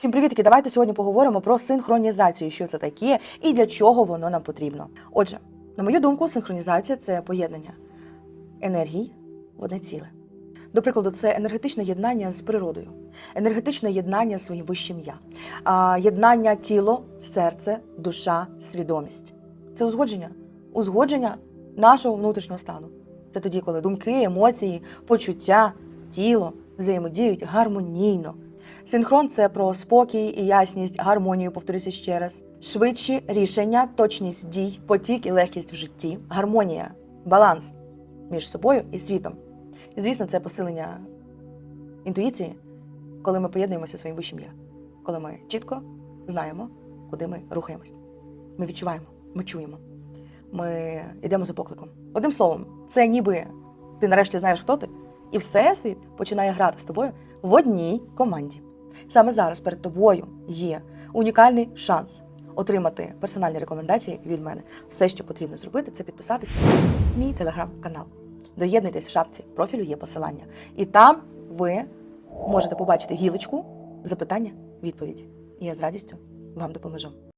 Всім привітки! Давайте сьогодні поговоримо про синхронізацію, що це таке і для чого воно нам потрібно. Отже, на мою думку, синхронізація це поєднання енергій в одне ціле. До прикладу, це енергетичне єднання з природою, енергетичне єднання з своїм вищим я, єднання тіло, серце, душа, свідомість. Це узгодження, узгодження нашого внутрішнього стану. Це тоді, коли думки, емоції, почуття, тіло взаємодіють гармонійно. Синхрон це про спокій і ясність, гармонію, повторюся ще раз, швидші рішення, точність дій, потік і легкість в житті, гармонія, баланс між собою і світом. І, звісно, це посилення інтуїції, коли ми поєднуємося зі своїм вищим я, коли ми чітко знаємо, куди ми рухаємось. Ми відчуваємо, ми чуємо, ми йдемо за покликом. Одним словом, це ніби ти нарешті знаєш, хто ти, і всесвіт починає грати з тобою в одній команді. Саме зараз перед тобою є унікальний шанс отримати персональні рекомендації від мене. Все, що потрібно зробити, це підписатися на мій телеграм-канал. Доєднуйтесь в шапці профілю, є посилання. І там ви можете побачити гілочку запитання, відповіді. Я з радістю вам допоможу.